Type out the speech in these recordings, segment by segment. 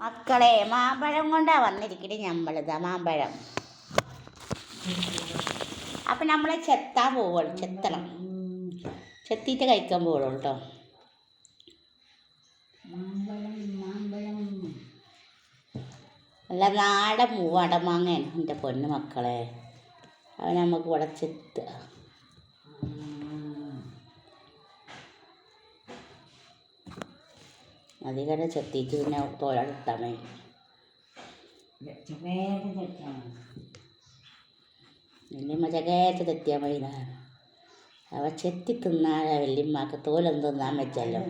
മക്കളെ മാമ്പഴം കൊണ്ടാ വന്നിരിക്കണേ നമ്മളിതാ മാമ്പഴം. അപ്പം നമ്മളെ ചെത്താൻ പോവുള്ളൂ ചെത്തണം. ചെത്തിയിട്ട് കഴിക്കാൻ പോവുള്ളൂ കേട്ടോ. നല്ല നാടൻ മൂവാടമാങ്ങയാണ് എന്റെ പൊന്നു മക്കളെ. അവൻ നമുക്ക് ഇവിടെ ചെത്തുക അധികം ചെത്തിയിട്ട് പിന്നെ തോലെടുത്താൽ മതി. വല്യമ്മ ചകേറ്റ് തെറ്റിയാൽ മതി അവ ചെത്തി തിന്നാലെ വല്യമ്മക്ക് തോലം തിന്നാൻ വെച്ചല്ലോ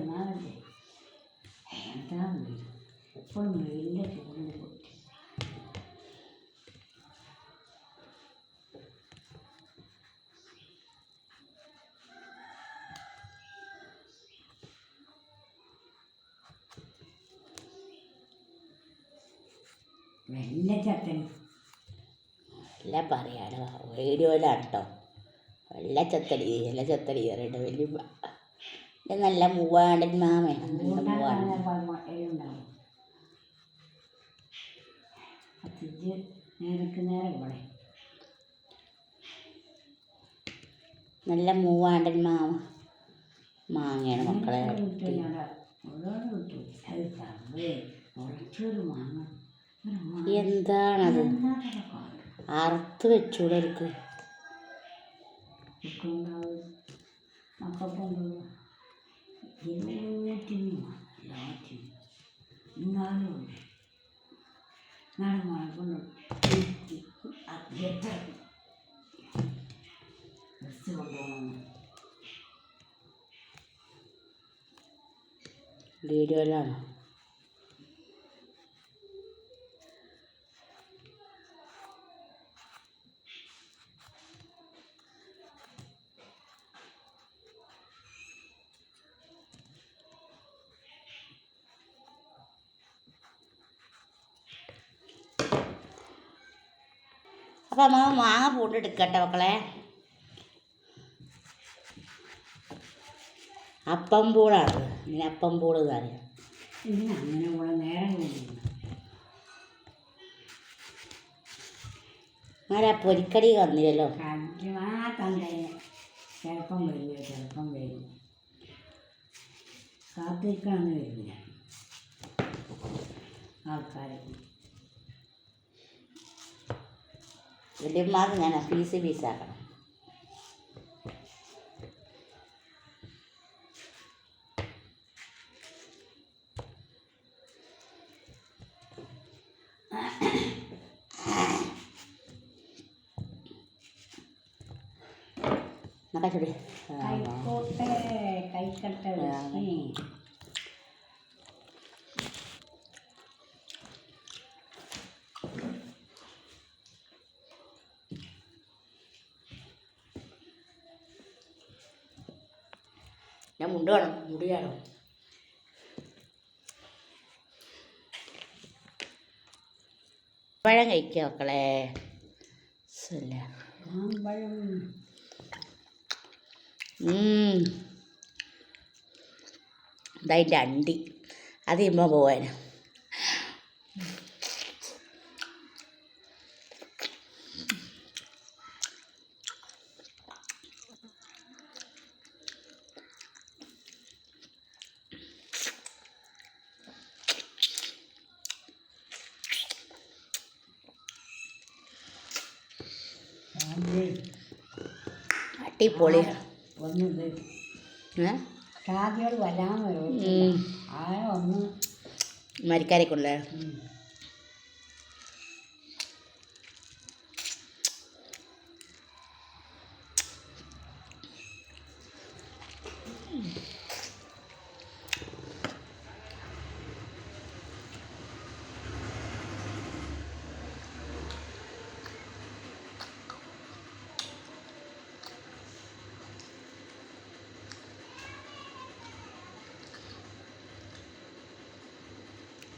എപ്പോഴും വെള്ളച്ചട്ടൻ എല്ലാം പറയാലോ വീഡിയോയിലാണ് കേട്ടോ വെള്ളച്ചത്തടി വെള്ളച്ചത്തടി പറയുന്നുണ്ട് വല്യമ്മ ഇത് നല്ല മൂവാണ്ടൻ മാമയാണ് നല്ല മൂവാണ്ടൻ മാമ. മാങ്ങയാണ് മക്കളെ കിട്ടും മാങ്ങ. എന്താണത്? അറുത്ത് വെച്ചൂടെ എനിക്ക്. കുക്കുണ്ടാവും അപ്പം നമ്മൾ മാങ്ങ പൂണ്ടെടുക്കട്ടെ മക്കളെ. അപ്പം പൂളാണ്. ഇങ്ങനെ അപ്പം പൂൾ ഇന്ന് അങ്ങനെ കൂടെ നേരം ആരാ പൊരിക്കടി വന്നില്ലല്ലോ കണ്ടുമാത്തന്നെ ചിലപ്പം വരില്ല ചിലപ്പം വരും കാത്തിരിക്കണമെന്ന് വരില്ല. ആൾക്കാർ വലിയമാർക്ക് ഞാൻ പീസ് പീസാക്കണം എന്നൊക്കെ ചൊടി കൈക്കോട്ടെ കൈക്കട്ടെ ഞാൻ മുണ്ട് വേണം മുടി വേണം പഴം കഴിക്കുക മക്കളെ. ഇതായിട്ട് അണ്ടി. അത് ഇമ്മ പോവാൻ ആ ഒന്ന് മരിക്കാരേക്കുള്ളേ ഉം.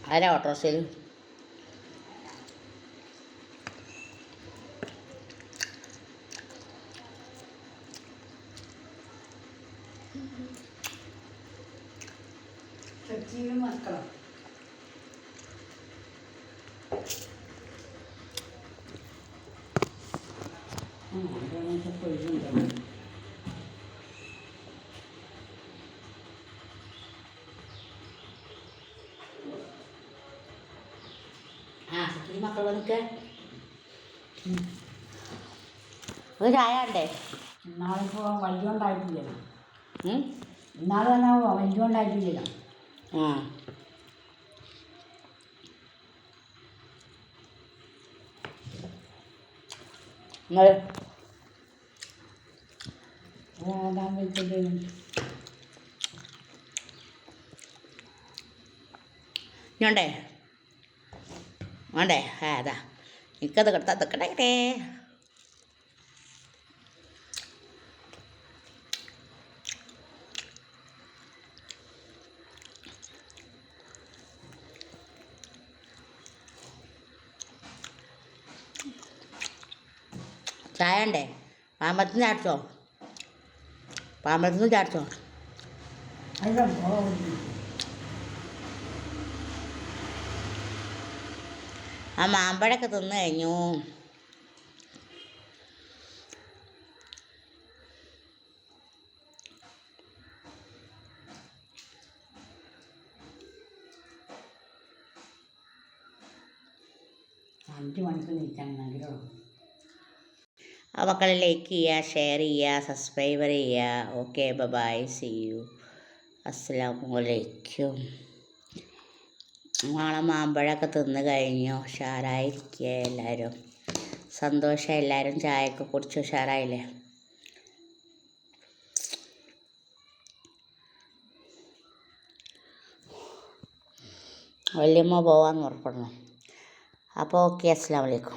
ആരാ ഓട്ടോറിക്ഷയിൽ? കൊച്ചിയിലും മക്കളും. ആ അതൊക്കെ പൊയ്യുണ്ടല്ലോ ആ ഈ മക്കൾ വന്നിക്ക് ഒരു ചായ ഉണ്ടേ ഇന്നാളിപ്പോൾ വല്യോണ്ടായിട്ടില്ലല്ലോ? ഇന്നാൾ തന്നെ വല്യോണ്ടായിട്ടില്ലല്ലോ ആ. നിങ്ങൾ വേണ്ടേ വേണ്ടേ? ആ അതാ. എനിക്കത് കിടത്താ തക്കട്ടെ. ചായ ഉണ്ടേ പാമ്പത്തിന് ചാടിച്ചോ പാമ്പത്തിന് ചാടിച്ചോ ആ മാമ്പഴമൊക്കെ തിന്നു കഴിഞ്ഞു. അഞ്ച് മണിക്ക് നീച്ചാണെങ്കിലോ ആ മക്കളെ ലൈക്ക് ചെയ്യുക ഷെയർ ചെയ്യുക സബ്സ്ക്രൈബർ ചെയ്യുക. ഓക്കെ ബൈ സി യു അസ്സലാമലൈക്കും നാളെ മാമ്പഴമൊക്കെ തിന്ന് കഴിഞ്ഞു. ഉഷാറായിരിക്കുക എല്ലാവരും സന്തോഷം. എല്ലാവരും ചായയൊക്കെ കുടിച്ച് ഉഷാറായില്ലേ? വല്യമ്മ പോവാന്ന് ഉറപ്പിടണം അപ്പോൾ ഓക്കെ അസ്സാം വലൈക്കും